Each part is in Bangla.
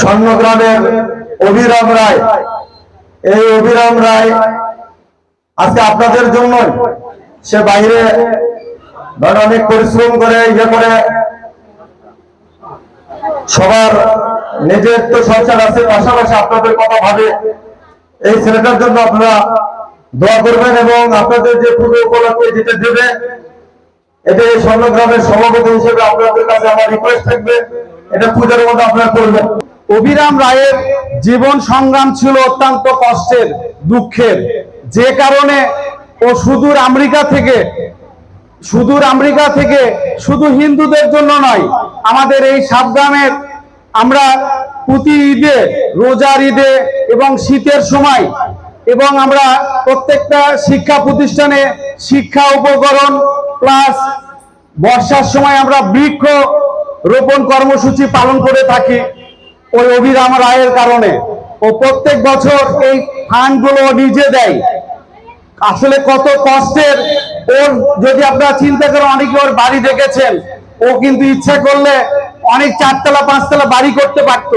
স্বর্ণগ্রামের অভিরাম রায়। এই অভিরাম রায় আজকে আপনাদের জন্য সে বাইরে অনেক পরিশ্রম করে ইয়ে করে। সবার নিজের তো সংসার আছে, পাশাপাশি আপনাদের কথা ভাবে। এই ছেলেটার জন্য আপনারা দোয়া করবেন এবং আপনাদের যে পুজো উপলক্ষে যেটা দেবে এই স্বর্ণগ্রামের সভাপতি হিসেবে আপনাদের কাছে আমার রিকোয়েস্ট থাকবে। এটা পূজার মধ্যে আপনারা করবেন। অভিরাম রায়ের জীবন সংগ্রাম ছিল অত্যন্ত কষ্টের, দুঃখের। যে কারণে ও সুদূর আমেরিকা থেকে, সুদূর আমেরিকা থেকে শুধু হিন্দুদের জন্য নয়, আমাদের এই সাবগ্রামের আমরা প্রতি ঈদে, রোজার ঈদে এবং শীতের সময় এবং আমরা প্রত্যেকটা শিক্ষা প্রতিষ্ঠানে শিক্ষা উপকরণ প্লাস বর্ষার সময় আমরা বৃক্ষ রোপণ কর্মসূচি পালন করে থাকি। ওই অভিরাম রায়ের কারণে। ও প্রত্যেক বছর এই ফান্ডগুলো নিজে দেয়। আসলে কত কষ্টের। ওর যদি আপনারা চিন্তা করেন, অনেকে ওর বাড়ি দেখেছেন, ও কিন্তু ইচ্ছা করলে অনেক চারতলা, পাঁচতলা বাড়ি করতে পারত।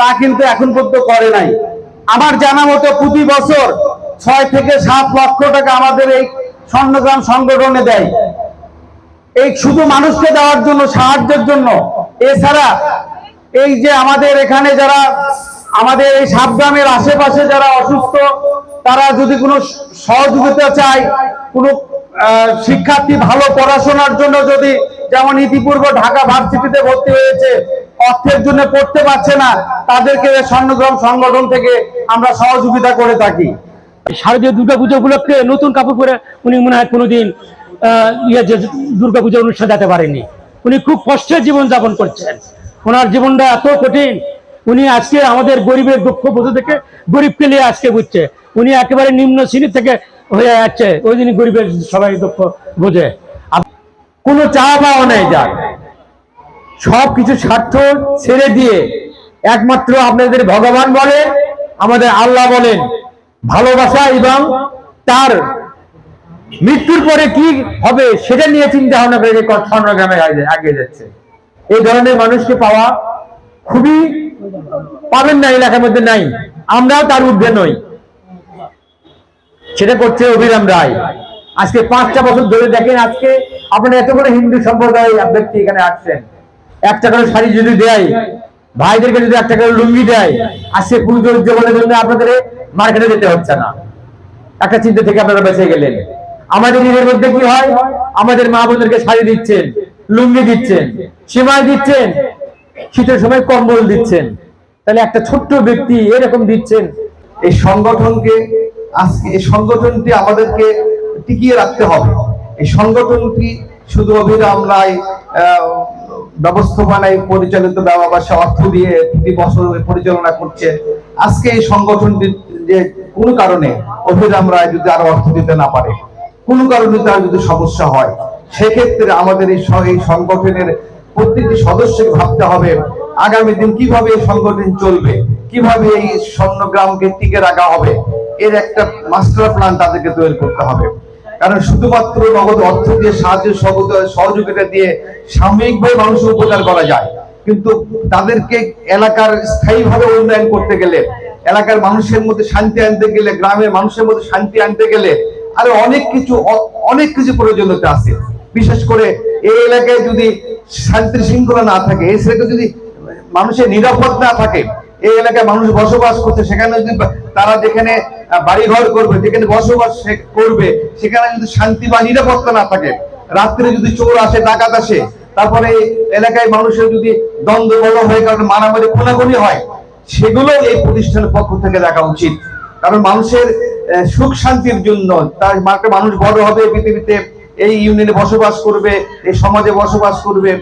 তা কিন্তু এখন পর্যন্ত করে নাই। আমার জানা মতো প্রতি বছর ছয় থেকে সাত লক্ষ টাকা আমাদের এই স্বর্ণগ্রাম সংগঠনে দেয়। এই শুধু মানুষকে দেওয়ার জন্য, সাহায্যের জন্য। এছাড়া এই যে আমাদের এখানে যারা, আমাদের এই সাবগ্রামের আশেপাশে যারা অসুস্থ, তারা যদি কোনো সহযোগিতা চায়, কোনো শিক্ষার্থী ভালো পড়াশোনার জন্য যদি, যেমন ইতিপূর্বে ঢাকা ভার্সিটিতে ভর্তি হয়েছে, অর্থের জন্য পড়তে পারছে না, তাদেরকে স্বর্ণগ্রাম সংগঠন থেকে আমরা সহযোগিতা করে থাকি। শারদীয় দুর্গা পুজো উপলক্ষে নতুন কাপড় পরে উনি মনে হয় কোনোদিন ইয়ে যে দুর্গা পুজো অনুষ্ঠান যেতে পারেনি। উনি খুব কষ্টের জীবন যাপন করছেন। ওনার জীবনটা এত কঠিন। উনি আজকে আমাদের গরিবের দুঃখ বুঝে থেকে গরিবকে নিয়ে আজকে বুঝছে। উনি একেবারে নিম্ন শ্রেণি থেকে হয়ে যাচ্ছে। ওই দিনই গরিবের সবাই দুঃখ বোঝে। কোনো চা পাওয়া নেই যার। সব কিছু স্বার্থ ছেড়ে দিয়ে একমাত্র আপনাদের ভগবান বলেন, আমাদের আল্লাহ বলেন, ভালোবাসা এবং তার মৃত্যুর পরে কি হবে সেটা নিয়ে চিন্তা ভাবনা করে স্বর্ণগ্রামে আগে যাচ্ছে। এই ধরনের মানুষকে পাওয়া খুবই পাবেন না, এলাকার মধ্যে নাই। আমরাও তার ঊর্ধ্বে নই। সেটা করছে অভিরাম রায়। আজকে পাঁচটা বছর ধরে দেখেন, আজকে আপনারা এত বড় হিন্দু সম্প্রদায় ব্যক্তি এখানে আসছেন। একটা করে শাড়ি যদি দেয়, ভাইদেরকে যদি একটা করে লুঙ্গি দেয়, আজকে পুজো উদযাপনের জন্য আপনাদের মার্কেটে যেতে হচ্ছে না। একটা চিন্তা থেকে আপনারা বেঁচে গেলেন। আমাদের ঈদের মধ্যে কি হয়? আমাদের মা বোনদেরকে শাড়ি দিচ্ছেন, লুঙ্গি দিচ্ছেন, সীমাই দিচ্ছেন, শীতের সময় কম্বল দিচ্ছেন। তাহলে একটা ছোট্ট ব্যক্তি এরকম দিচ্ছেন। এই সংগঠনকে, আজকে এই সংগঠনটি আমাদেরকে টিকিয়ে রাখতে হবে। এই সংগঠনটি শুধু অভিরাম রায় ব্যবস্থাপনায় পরিচালিত ব্যবসা অর্থ দিয়ে প্রতি বছর পরিচালনা করছে। আজকে এই সংগঠনটি যে কোনো কারণে অভিরাম রায় যদি আরও অর্থ দিতে না পারে কোনো কারণে তার যদি সমস্যা হয়, সেক্ষেত্রে আমাদের এই সংগঠনের প্রত্যেকটি সদস্যকে ভাবতে হবে, আগামী দিন কীভাবে এই সংগঠন চলবে, কীভাবে এই স্বর্ণগ্রামকে টিকে রাখা হবে, এর একটা মাস্টার প্ল্যান তাদেরকে তৈরি করতে হবে। কারণ শুধুমাত্র নগদ অর্থ দিয়ে সাহায্য সহযোগিতা- সহযোগিতা দিয়ে সাময়িকভাবে মানুষের উপকার করা যায়, কিন্তু তাদেরকে এলাকার স্থায়ীভাবে উন্নয়ন করতে গেলে, এলাকার মানুষের মধ্যে শান্তি আনতে গেলে, গ্রামের মানুষের মধ্যে শান্তি আনতে গেলে আরও অনেক কিছু অনেক কিছু প্রয়োজনীয়তা আছে। বিশেষ করে এই এলাকায় যদি শান্তি শৃঙ্খলা না থাকে এই এলাকায় যদি মানুষের নিরাপদ না থাকে এই এলাকায় মানুষ বসবাস করছে সেখানে যদি তারা যেখানে আহ, বাড়িঘর করবে যেখানে বসবাস করবে সেখানে যদি শান্তি বা নিরাপত্তা না থাকে রাত্রে যদি চোর আসে ডাকাত আসে তারপরে এলাকায় মানুষের যদি দ্বন্দ্ব বড় হয়ে কারণে মারামারি খুনাখুনি হয় সেগুলো এই প্রতিষ্ঠানের পক্ষ থেকে দেখা উচিত। কারণ মানুষের সুখ শান্তির জন্য তার মাকে মানুষ বড় হবে পৃথিবীতে, এই ইউনিয়নে বসবাস করবে, এই সমাজে বসবাস করবে।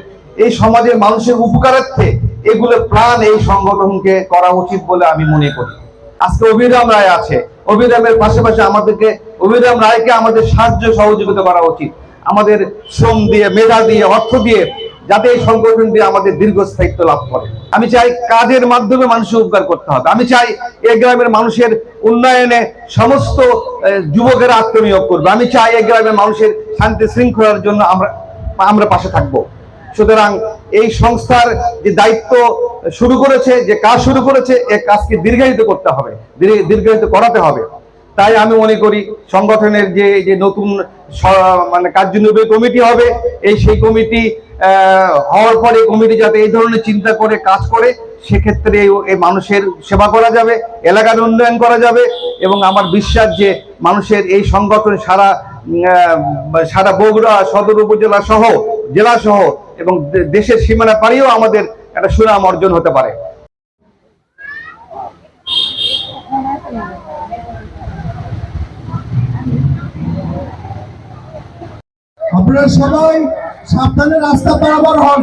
এই সমাজের মানুষের উপকারার্থে এগুলো প্রাণ এই সংগঠনকে করা উচিত বলে আমি মনে করি। আজকে অভিরাম রায় আছে। অভিরামের পাশাপাশি আমাদেরকে, অভিরাম রায়কে আমাদের সাহায্য সহযোগিতা করা উচিত। আমাদের শ্রম দিয়ে, মেধা দিয়ে, অর্থ দিয়ে যাতে এই সংগঠনটি আমাদের দীর্ঘস্থায়িত্ব লাভ করে। আমি চাই কাজের মাধ্যমে মানুষের উপকার করতে হবে। আমি চাই এই গ্রামের মানুষের উন্নয়নে সমস্ত যুবকেরা আত্মনিয়োগ করবে। আমি চাই এই গ্রামের মানুষের শান্তি শৃঙ্খলার জন্য আমরা আমরা পাশে থাকব। সুতরাং এই সংস্থার যে দায়িত্ব শুরু করেছে, যে কাজ শুরু করেছে, এ কাজকে দীর্ঘায়িত করতে হবে। দীর্ঘ- দীর্ঘায়িত করাতে হবে। তাই আমি মনে করি সংগঠনের যে যে নতুন মানে কার্যনির্বাহী কমিটি হবে, এই সেই কমিটি হওয়ার পরে কমিটি যাতে এই ধরনের চিন্তা করে, কাজ করে, সেক্ষেত্রে এই- মানুষের সেবা করা যাবে, এলাকার উন্নয়ন করা যাবে, এবং আমার বিশ্বাস যে মানুষের এই সংগঠন সারা সারা বগুড়া সদর উপজেলা সহ, জেলা সহ, এবং দেশের সীমানা পাড়িয়েও আমাদের একটা সুনাম অর্জন হতে পারে। আপনারা সবাই সাবধানে রাস্তা বরাবর হন।